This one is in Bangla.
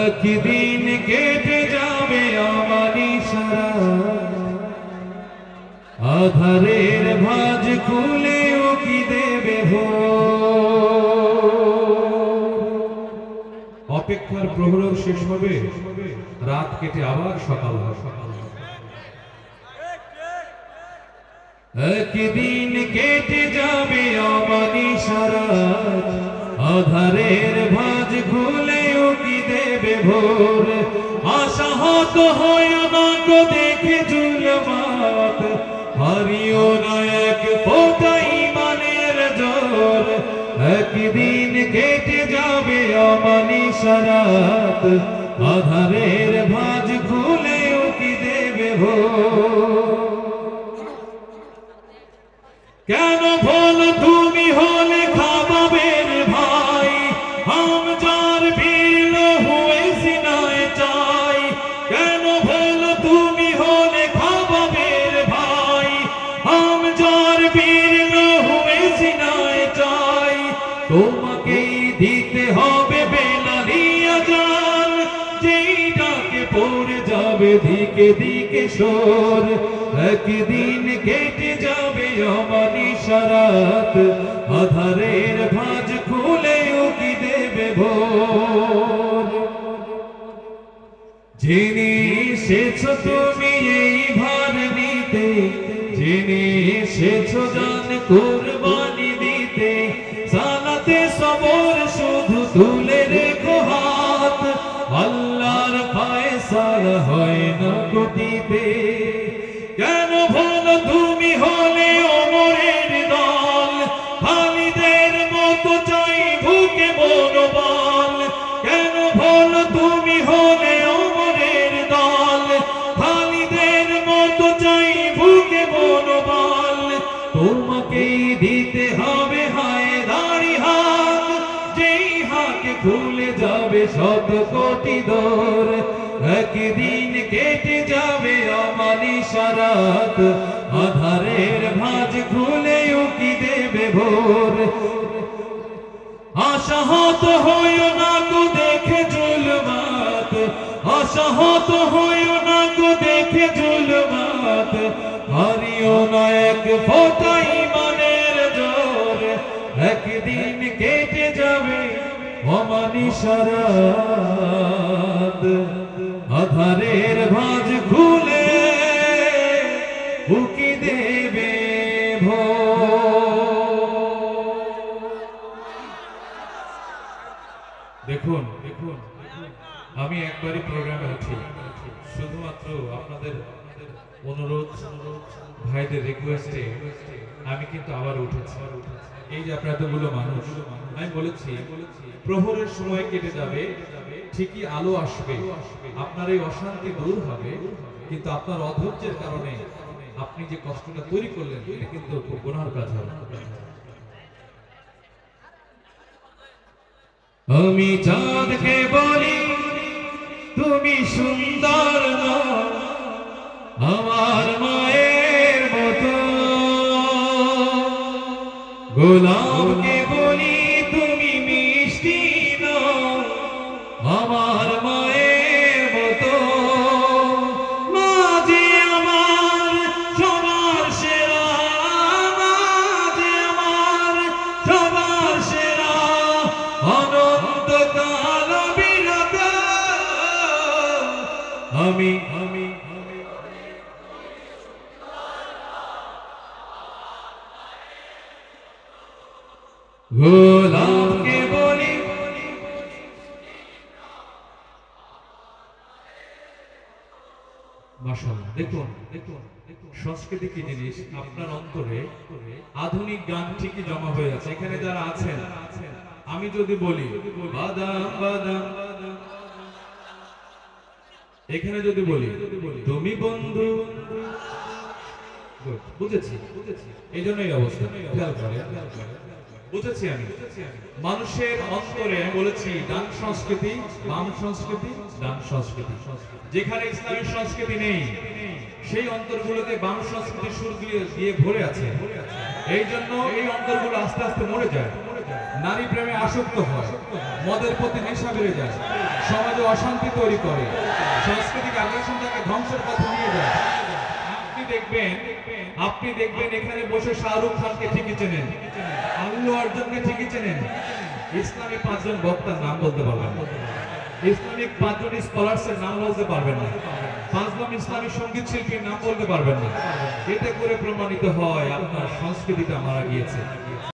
একদিন কেটে যাবে আমারই সারা। আধারের ভাজ খুলেও কি দেবে অপেক্ষার প্রহর শেষ হবে। রাত কেটে আবার সকাল হবে। একদিন কেটে যাবে আমারই সারা আধারের ভাজ খুলেও কি দেবে ভোর? আশাহত হয় আমাকে দেখে জুলমাত। হারিও না এক ফোটা ইমানের জোর। একদিন কেটে যাবে আমারই সারাত আধারের ভাজ খুলেও কি দেবে ভোর? কেন ভোল যাবে দিকে দিকে সোর। একদিন কেটে যাবে অমানি সারাত। আধারের ভাঁজ খুলেও কি দেবে ভোর। জেনে এসেছ তুমি এই ভার নিতে। জেনে এসেছ জান কোরবানি দিতে। সালাতে সবর শুধু তুলে ফায়সালা হয় না গতিতে। কেন ভুল তুমি হলে অমরের দল? খালিদের মতো চাই ভুকে মনোবল। কেন ভুল তুমি হলে অমরের দল? খালিদের মতো চাই বুকে মনোবল। তোমাকেই দিতে হবে হায় দাঁড়ি হাত। যেই হাকে খুলে যাবে শত কোটি দোর। একদিন কেটে যাবে আমানি সারাত। আধারের ভাঁজ খুলেও কি দেবে ভোর। আশাহত হইও না গো দেখে জুলমাত। আশাহত হইও না গো দেখে জুলমাত। হারিও না এক ফোটা ইমানের জোর। একদিন কেটে যাবে অমানি সারাত। উকি দেবে ভোর দেখুন দেখুন, আমি একবারই প্রোগ্রামে আছি শুধুমাত্র আপনাদের অনুরোধ, ভাইদের রিকোয়েস্টে আমি কিন্তু আবার উঠেছি। এই যে আপনার এতগুলো মানুষ, আমি বলেছি, প্রহরের সময় কেটে যাবে, ঠিকই আলো আসবে, আপনার এই অশান্তি দূর হবে, কিন্তু আপনার অধৈর্যের কারণে আপনি যে কষ্টটা তৈরি করলেন, এটা কিন্তু গুনার কাজ হবে। আমি চাঁদকে বলি, তুমি সুন্দর আমার মায়ের মতো। গোলাপকে আমি গোলাপকে বলি দেখুন দেখুন, সংস্কৃতি জিনিস? আপনার অন্তরে আধুনিক গান ঠিকই জমা হয়ে আছে। এখানে যারা আছেন, আমি যদি বলি, বাদাম বাদাম এখানে যদি বলি, তুমি বন্ধু? বুঝেছি এই জন্যই অবস্থা। খেয়াল করে, বুঝেছি আমি। মানুষের অন্তরে বলেছি ডান সংস্কৃতি, বাম সংস্কৃতি ডান সংস্কৃতি। যেখানে ইসলামিক সংস্কৃতি নেই, সেই অন্তরগুলোতে বাম সংস্কৃতির সুর দিয়ে ভরে আছে। এই জন্য এই অন্তরগুলো আস্তে আস্তে মরে যায়। নারী প্রেমে আসক্ত হয়, মদের প্রতি নেশা বেড়ে যায়, সমাজে অশান্তি তৈরি করে, সাংস্কৃতিক আগ্রাসন তাকে ধ্বংসের পথে নিয়ে যায়। আপনি দেখবেন আপনি দেখবেন এখানে বসে শাহরুখ খানকে ঠিকই চেনেন আল্লু অর্জুনকে ঠিকই চেনেন। ইসলামী পাঁচজন বক্তার নাম বলতে পারবেন ইসলামিক পাঁচজন স্কলার্সের নাম বলতে পারবেন না। পাঁচজন ইসলামী সংগীত শিল্পীর নাম বলতে পারবেন না। এতে করে প্রমাণিত হয় আপনার সংস্কৃতিটা মারা গিয়েছে।